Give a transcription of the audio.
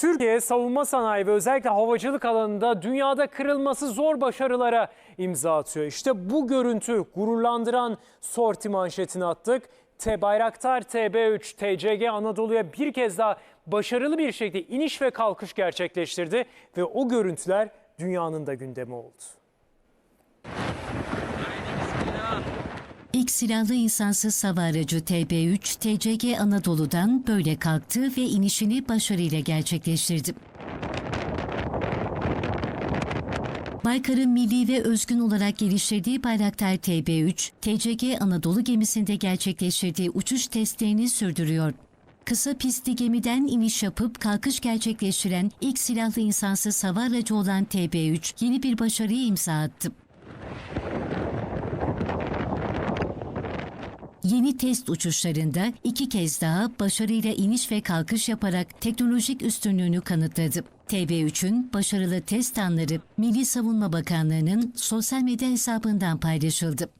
Türkiye savunma sanayi ve özellikle havacılık alanında dünyada kırılması zor başarılara imza atıyor. İşte bu görüntü gururlandıran sorti manşetini attık. T Bayraktar TB3 TCG Anadolu'ya bir kez daha başarılı bir şekilde iniş ve kalkış gerçekleştirdi ve o görüntüler dünyanın da gündemi oldu. Silahlı insansız hava aracı TB3 TCG Anadolu'dan böyle kalktı ve inişini başarıyla gerçekleştirdi. Baykar'ın milli ve özgün olarak geliştirdiği Bayraktar TB3, TCG Anadolu gemisinde gerçekleştirdiği uçuş testlerini sürdürüyor. Kısa pistli gemiden iniş yapıp kalkış gerçekleştiren ilk silahlı insansız hava aracı olan TB3 yeni bir başarıya imza attı. Yeni test uçuşlarında iki kez daha başarıyla iniş ve kalkış yaparak teknolojik üstünlüğünü kanıtladı. TB3'ün başarılı test anları Milli Savunma Bakanlığı'nın sosyal medya hesabından paylaşıldı.